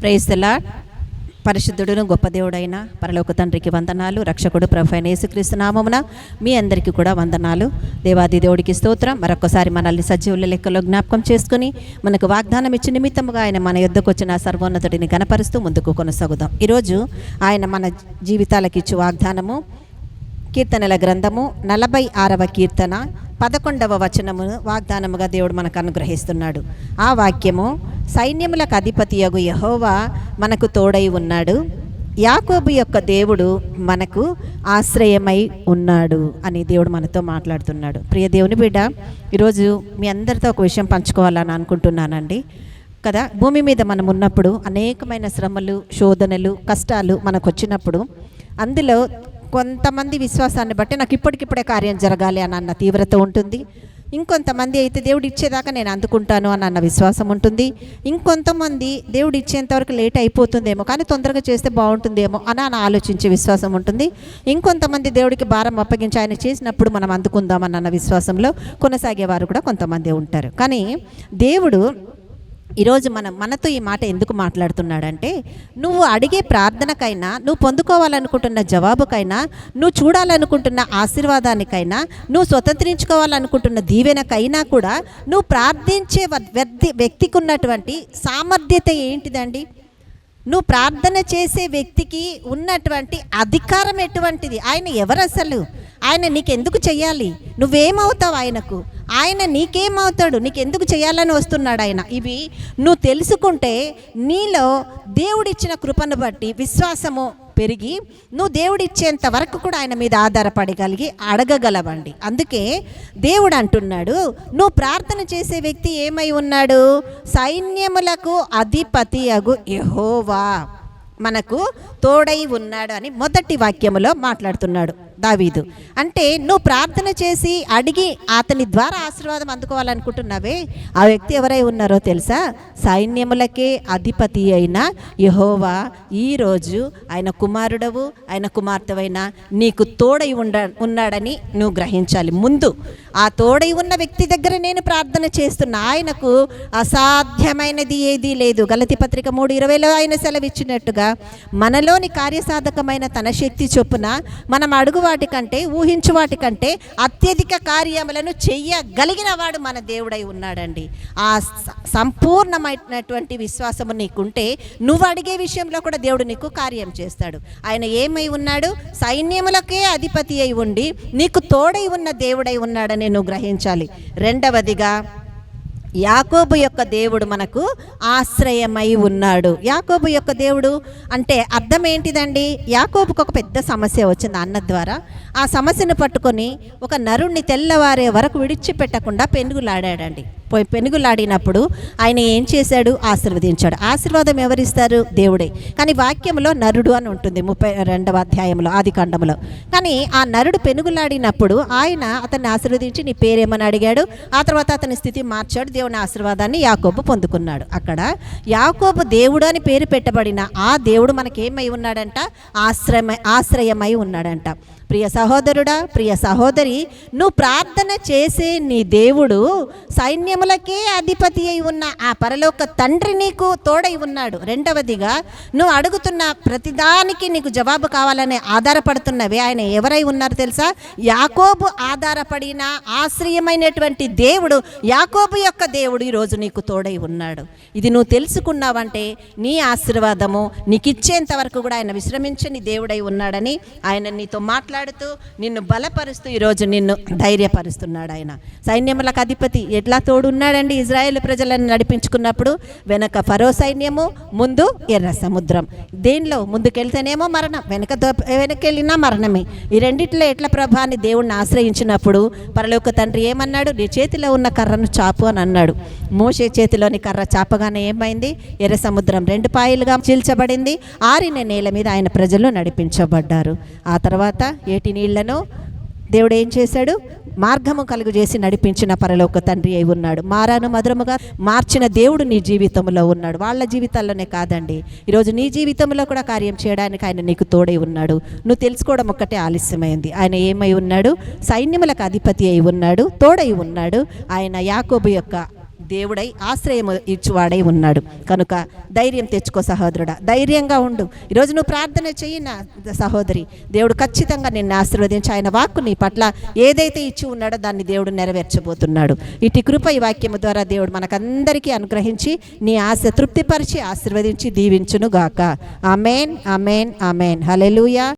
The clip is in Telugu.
ప్రేస్తలా పరిశుద్ధుడును గొప్ప దేవుడైన పరలోక తండ్రికి వందనాలు. రక్షకుడు ప్రభు అయిన యేసుక్రీస్తు నామమున మీ అందరికీ కూడా వందనాలు. దేవాది దేవుడికి స్తోత్రం. మరొకసారి మనల్ని సజీవుల లెక్కలో జ్ఞాపకం చేసుకుని మనకు వాగ్దానం ఇచ్చిన నిమిత్తముగా ఆయన మన యుద్ధకు వచ్చిన సర్వోన్నతుడిని గనపరుస్తూ ముందుకు కొనసాగుదాం. ఈరోజు ఆయన మన జీవితాలకు ఇచ్చు వాగ్దానము కీర్తనల గ్రంథము నలభై ఆరవ కీర్తన. పదకొండవ వచనమును వాగ్దానముగా దేవుడు మనకు అనుగ్రహిస్తున్నాడు. ఆ వాక్యము సైన్యములకు అధిపతియగు యహోవా మనకు తోడై ఉన్నాడు. యాకోబు యొక్క దేవుడు మనకు ఆశ్రయమై ఉన్నాడు అని దేవుడు మనతో మాట్లాడుతున్నాడు. ప్రియ దేవుని బిడ్డ ఈరోజు మీ అందరితో ఒక విషయం పంచుకోవాలని అనుకుంటున్నానండి. కదా భూమి మీద మనం ఉన్నప్పుడు అనేకమైన శ్రమలు శోధనలు కష్టాలు మనకు వచ్చినప్పుడు అందులో కొంతమంది విశ్వాసాన్ని బట్టి నాకు ఇప్పటికిప్పుడే కార్యం జరగాలి అని అన్న తీవ్రత ఉంటుంది. ఇంకొంతమంది అయితే దేవుడు ఇచ్చేదాకా నేను అందుకుంటాను అని అన్న విశ్వాసం ఉంటుంది. ఇంకొంతమంది దేవుడు ఇచ్చేంతవరకు లేట్ అయిపోతుందేమో కానీ తొందరగా చేస్తే బాగుంటుందేమో అని అని ఆలోచించే విశ్వాసం ఉంటుంది. ఇంకొంతమంది దేవుడికి భారం అప్పగించి ఆయన చేసినప్పుడు మనం అందుకుందామని అన్న విశ్వాసంలో కొనసాగేవారు కూడా కొంతమంది ఉంటారు. కానీ దేవుడు ఈరోజు మనం మనతో ఈ మాట ఎందుకు మాట్లాడుతున్నాడంటే నువ్వు అడిగే ప్రార్థనకైనా నువ్వు పొందుకోవాలనుకుంటున్న జవాబుకైనా నువ్వు చూడాలనుకుంటున్న ఆశీర్వాదానికైనా నువ్వు స్వతంత్రించుకోవాలనుకుంటున్న దీవెనకైనా కూడా నువ్వు ప్రార్థించే వ- వ్యక్తికి ఉన్నటువంటి సామర్థ్యత ఏంటిదండి? నువ్వు ప్రార్థన చేసే వ్యక్తికి ఉన్నటువంటి అధికారం ఎటువంటిది? ఆయన ఎవరు అసలు ఆయన నీకెందుకు చెయ్యాలి? నువ్వేమవుతావు ఆయనకు? ఆయన నీకేమవుతాడు? నీకెందుకు చేయాలని వస్తున్నాడు ఆయన. ఇవి నువ్వు తెలుసుకుంటే నీలో దేవుడిచ్చిన కృపను బట్టి విశ్వాసము పెరిగి నువ్వు దేవుడిచ్చేంత వరకు కూడా ఆయన మీద ఆధారపడగలిగి అడగగలవండి. అందుకే దేవుడు అంటున్నాడు నువ్వు ప్రార్థన చేసే వ్యక్తి ఏమై ఉన్నాడు? సైన్యములకు అధిపతి అగు యహోవా. మనకు తోడై ఉన్నాడు అని మొదటి వాక్యములో మాట్లాడుతున్నాడు. దావీదు. అంటే నువ్వు ప్రార్థన చేసి అడిగి అతని ద్వారా ఆశీర్వాదం అందుకోవాలనుకుంటున్నావే? ఆ వ్యక్తి ఎవరై ఉన్నారో తెలుసా? సైన్యములకే అధిపతి అయిన యహోవా ఈరోజు ఆయన కుమారుడవు ఆయన కుమార్తెవైన నీకు తోడై ఉండ ఉన్నాడని నువ్వు గ్రహించాలి. ముందు ఆ తోడై ఉన్న వ్యక్తి దగ్గర నేను ప్రార్థన చేస్తున్నా. ఆయనకు అసాధ్యమైనది ఏదీ లేదు. గలతి పత్రిక మూడు ఇరవైలో ఆయన సెలవిచ్చినట్టుగా మనలోని కార్యసాధకమైన తన శక్తి చొప్పున మనం అడుగు వాటి కంటే ఊహించు వాటి కంటే అత్యధిక కార్యములను చెయ్యగలిగిన వాడు మన దేవుడై ఉన్నాడండి. ఆ సంపూర్ణమైనటువంటి విశ్వాసము నీకుంటే నువ్వు అడిగే విషయంలో కూడా దేవుడు నీకు కార్యం చేస్తాడు. ఆయన ఏమై ఉన్నాడు? సైన్యములకే అధిపతి అయి ఉండి నీకు తోడై ఉన్న దేవుడై ఉన్నాడని నువ్వు గ్రహించాలి. రెండవదిగా యాకోబు యొక్క దేవుడు మనకు ఆశ్రయమై ఉన్నాడు. యాకోబు యొక్క దేవుడు అంటే అర్థం ఏంటిదండి? యాకోబుకు ఒక పెద్ద సమస్య వచ్చింది అన్న ద్వారా. ఆ సమస్యను పట్టుకొని ఒక నరుణ్ణి తెల్లవారే వరకు విడిచిపెట్టకుండా పెనుగులాడాడండి. పెనుగులాడినప్పుడు ఆయన ఏం చేశాడు? ఆశీర్వదించాడు. ఆశీర్వాదం ఎవరిస్తారు? దేవుడే. కానీ వాక్యంలో నరుడు అని ఉంటుంది ముప్పై రెండవ అధ్యాయంలో ఆది ఖండంలో కానీ ఆ నరుడు పెనుగులాడినప్పుడు ఆయన అతన్ని ఆశీర్వదించి నీ పేరేమని అడిగాడు? ఆ తర్వాత అతని స్థితి మార్చాడు. దేవుని ఆశీర్వాదాన్ని యాకోబు పొందుకున్నాడు. అక్కడ యాకోబు దేవుడు అని పేరు పెట్టబడిన ఆ దేవుడు మనకేమై ఉన్నాడంట? ఆశ్రయమై ఆశ్రయమై ఉన్నాడంట. ప్రియ సహోదరుడా ప్రియ సహోదరి నువ్వు ప్రార్థన చేసే నీ దేవుడు సైన్యములకే అధిపతి అయి ఉన్న ఆ పరలోక తండ్రి నీకు తోడై ఉన్నాడు. రెండవదిగా నువ్వు అడుగుతున్న ప్రతిదానికి నీకు జవాబు కావాలని ఆధారపడుతున్నవి ఆయన ఎవరై ఉన్నారు తెలుసా? యాకోబు ఆధారపడిన ఆశ్రయమైనటువంటి దేవుడు యాకోబు యొక్క దేవుడు ఈరోజు నీకు తోడై ఉన్నాడు. ఇది నువ్వు తెలుసుకున్నావంటే నీ ఆశీర్వాదము నీకు ఇచ్చేంత వరకు కూడా ఆయన విశ్రమించని దేవుడై ఉన్నాడని ఆయన నీతో మాట్లాడుతూ నిన్ను బలపరుస్తూ ఈరోజు నిన్ను ధైర్యపరుస్తున్నాడు ఆయన. సైన్యములకు అధిపతి ఎట్లా తోడున్నాడండి ఇజ్రాయేల్ ప్రజలను నడిపించుకున్నప్పుడు? వెనక ఫరో సైన్యము ముందు ఎర్ర సముద్రం. దేనిలో ముందుకెళ్తేనేమో మరణం వెనక వెనకెళ్ళినా మరణమే. ఈ రెండిట్లో ఎట్ల ప్రభాని దేవుణ్ణి ఆశ్రయించినప్పుడు పరలోక తండ్రి ఏమన్నాడు? నీ చేతిలో ఉన్న కర్రను చాపు అని అన్నాడు. మోషే చేతిలోని కర్ర చాపగానే ఏమైంది? ఎర్ర సముద్రం రెండు పాయలుగా చీల్చబడింది. ఆరిన నేల మీద ఆయన ప్రజలు నడిపించబడ్డారు. ఆ తర్వాత ఏటి నీళ్ళను? దేవుడు ఏం చేశాడు? మార్గము కలుగు చేసి నడిపించిన పరలోక తండ్రి అయి ఉన్నాడు. మారాను మధురముగా మార్చిన దేవుడు నీ జీవితంలో ఉన్నాడు. వాళ్ళ జీవితాల్లోనే కాదండి. ఈరోజు నీ జీవితంలో కూడా కార్యం చేయడానికి ఆయన నీకు తోడై ఉన్నాడు. నువ్వు తెలుసుకోవడం ఒక్కటే ఆలస్యమైంది. ఆయన ఏమై ఉన్నాడు? సైన్యములకు అధిపతి అయి ఉన్నాడు తోడై ఉన్నాడు. ఆయన యాకోబు యొక్క దేవుడై ఆశ్రయం ఇచ్చువాడై ఉన్నాడు. కనుక ధైర్యం తెచ్చుకో సహోదరుడా. ధైర్యంగా ఉండు. ఈరోజు నువ్వు ప్రార్థన చెయ్యి నా సహోదరి. దేవుడు ఖచ్చితంగా నిన్ను ఆశీర్వదించి ఆయన వాక్కు నీ పట్ల ఏదైతే ఇచ్చి ఉన్నాడో దాన్ని దేవుడు నెరవేర్చబోతున్నాడు. ఇటు కృప ఈ వాక్యము ద్వారా దేవుడు మనకందరికీ అనుగ్రహించి నీ ఆశ తృప్తిపరిచి ఆశీర్వదించి దీవించును గాక అమెన్ అమెన్ హలెలుయా